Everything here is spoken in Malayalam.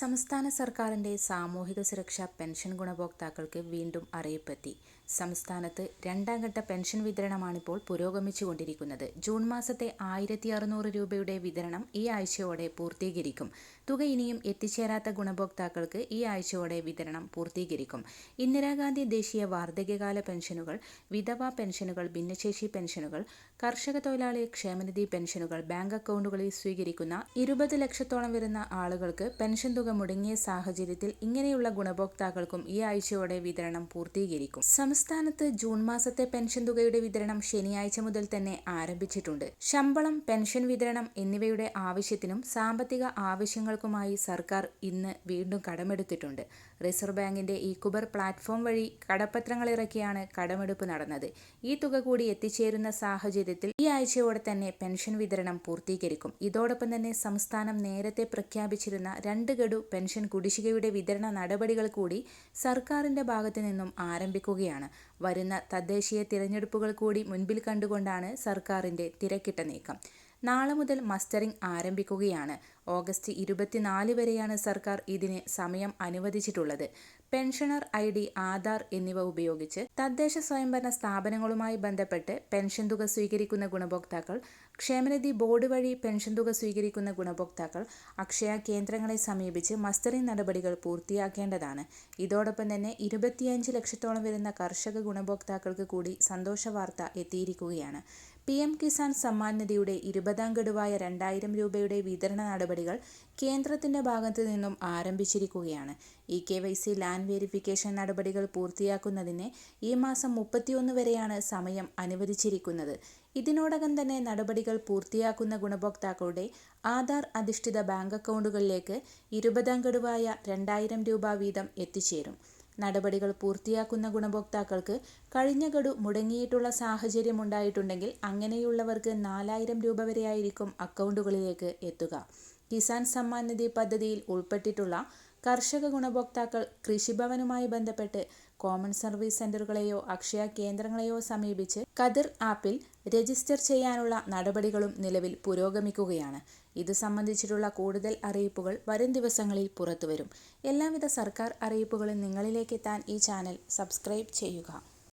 സംസ്ഥാന സർക്കാരിന്റെ സാമൂഹിക സുരക്ഷാ പെൻഷൻ ഗുണഭോക്താക്കൾക്ക് വീണ്ടും അറിയിപ്പെത്തി. സംസ്ഥാനത്ത് രണ്ടാം ഘട്ട പെൻഷൻ വിതരണമാണിപ്പോൾ പുരോഗമിച്ചുകൊണ്ടിരിക്കുന്നത്. ജൂൺ മാസത്തെ ആയിരത്തി അറുന്നൂറ് രൂപയുടെ വിതരണം ഈ ആഴ്ചയോടെ പൂർത്തീകരിക്കും. തുക ഇനിയും എത്തിച്ചേരാത്ത ഗുണഭോക്താക്കൾക്ക് ഈ ആഴ്ചയോടെ വിതരണം പൂർത്തീകരിക്കും. ഇന്ദിരാഗാന്ധി ദേശീയ വാർദ്ധക്യകാല പെൻഷനുകൾ വിധവ പെൻഷനുകൾ ഭിന്നശേഷി പെൻഷനുകൾ കർഷക തൊഴിലാളി ക്ഷേമനിധി പെൻഷനുകൾ ബാങ്ക് അക്കൗണ്ടുകളിൽ സ്വീകരിക്കുന്ന ഇരുപത് ലക്ഷത്തോളം വരുന്ന ആളുകൾക്ക് പെൻഷൻ തുക മുടങ്ങിയ സാഹചര്യത്തിൽ ഇങ്ങനെയുള്ള ഗുണഭോക്താക്കൾക്കും ഈ ആഴ്ചയോടെ വിതരണം പൂർത്തീകരിക്കും. സംസ്ഥാനത്ത് ജൂൺ മാസത്തെ പെൻഷൻ തുകയുടെ വിതരണം ശനിയാഴ്ച മുതൽ തന്നെ ആരംഭിച്ചിട്ടുണ്ട്. ശമ്പളം പെൻഷൻ വിതരണം എന്നിവയുടെ ആവശ്യത്തിനും സാമ്പത്തിക ആവശ്യങ്ങൾക്കുമായി സർക്കാർ ഇന്ന് വീണ്ടും കടമെടുത്തിട്ടുണ്ട്. റിസർവ് ബാങ്കിന്റെ ഈ കുബർ പ്ലാറ്റ്ഫോം വഴി കടപ്പത്രങ്ങൾ ഇറക്കിയാണ് കടമെടുപ്പ് നടന്നത്. ഈ തുക കൂടി എത്തിച്ചേരുന്ന സാഹചര്യത്തിൽ ഈ ആഴ്ചയോടെ തന്നെ പെൻഷൻ വിതരണം പൂർത്തീകരിക്കും. ഇതോടൊപ്പം തന്നെ സംസ്ഥാനം നേരത്തെ പ്രഖ്യാപിച്ചിരുന്ന രണ്ട് ഗഡു പെൻഷൻ കുടിശ്ശികയുടെ വിതരണ നടപടികൾ കൂടി സർക്കാരിന്റെ ഭാഗത്തു നിന്നും ആരംഭിക്കുകയാണ്. വരുന്ന തദ്ദേശീയ തിരഞ്ഞെടുപ്പുകൾ കൂടി മുൻപിൽ കണ്ടുകൊണ്ടാണ് സർക്കാരിന്റെ തിരക്കിട്ട നീക്കം. നാളെ മുതൽ മസ്റ്ററിംഗ് ആരംഭിക്കുകയാണ്. ഓഗസ്റ്റ് ഇരുപത്തിനാല് വരെയാണ് സർക്കാർ ഇതിന് സമയം അനുവദിച്ചിട്ടുള്ളത്. പെൻഷനർ ഐ ഡി ആധാർ എന്നിവ ഉപയോഗിച്ച് തദ്ദേശ സ്വയംഭരണ സ്ഥാപനങ്ങളുമായി ബന്ധപ്പെട്ട് പെൻഷൻ തുക സ്വീകരിക്കുന്ന ഗുണഭോക്താക്കൾ ക്ഷേമനിധി ബോർഡ് വഴി പെൻഷൻ തുക സ്വീകരിക്കുന്ന ഗുണഭോക്താക്കൾ അക്ഷയ കേന്ദ്രങ്ങളെ സമീപിച്ച് മസ്റ്ററിംഗ് നടപടികൾ പൂർത്തിയാക്കേണ്ടതാണ്. ഇതോടൊപ്പം തന്നെ ഇരുപത്തിയഞ്ച് ലക്ഷത്തോളം വരുന്ന കർഷക ഗുണഭോക്താക്കൾക്ക് കൂടി സന്തോഷ വാർത്ത എത്തിയിരിക്കുകയാണ്. പി എം കിസാൻ സമ്മാൻ നിധിയുടെ ഇരുപതാം ഗഡുവായ രണ്ടായിരം രൂപയുടെ വിതരണ നടപടികൾ കേന്ദ്രത്തിന്റെ ഭാഗത്തു നിന്നും ആരംഭിച്ചിരിക്കുകയാണ്. E K Y C land verification നടപടികൾ പൂർത്തിയാക്കുന്നതിന് ഈ മാസം മുപ്പത്തിയൊന്ന് വരെയാണ് സമയം അനുവദിച്ചിരിക്കുന്നത്. ഇതിനോടകം തന്നെ നടപടികൾ പൂർത്തിയാക്കുന്ന ഗുണഭോക്താക്കളുടെ ആധാർ അധിഷ്ഠിത ബാങ്ക് അക്കൗണ്ടുകളിലേക്ക് ഇരുപതാം ഗഡുവായ രണ്ടായിരം രൂപ വീതം എത്തിച്ചേരും. നടപടികൾ പൂർത്തിയാക്കുന്ന ഗുണഭോക്താക്കൾക്ക് കഴിഞ്ഞ ഗഡു മുടങ്ങിയിട്ടുള്ള സാഹചര്യം ഉണ്ടായിട്ടുണ്ടെങ്കിൽ അങ്ങനെയുള്ളവർക്ക് നാലായിരം രൂപ വരെയായിരിക്കും അക്കൗണ്ടുകളിലേക്ക് എത്തുക. കിസാൻ സമ്മാൻ നിധി പദ്ധതിയിൽ ഉൾപ്പെട്ടിട്ടുള്ള കർഷക ഗുണഭോക്താക്കൾ കൃഷിഭവനുമായി ബന്ധപ്പെട്ട് കോമൺ സർവീസ് സെന്ററുകളെയോ അക്ഷയ കേന്ദ്രങ്ങളെയോ സമീപിച്ച് കതിർ ആപ്പിൽ രജിസ്റ്റർ ചെയ്യാനുള്ള നടപടികളും നിലവിൽ പുരോഗമിക്കുകയാണ്. ഇത് സംബന്ധിച്ചിട്ടുള്ള കൂടുതൽ അറിയിപ്പുകൾ വരും ദിവസങ്ങളിൽ പുറത്തുവരും. എല്ലാവിധ സർക്കാർ അറിയിപ്പുകളും നിങ്ങളിലേക്ക് എത്താൻ ഈ ചാനൽ സബ്സ്ക്രൈബ് ചെയ്യുക.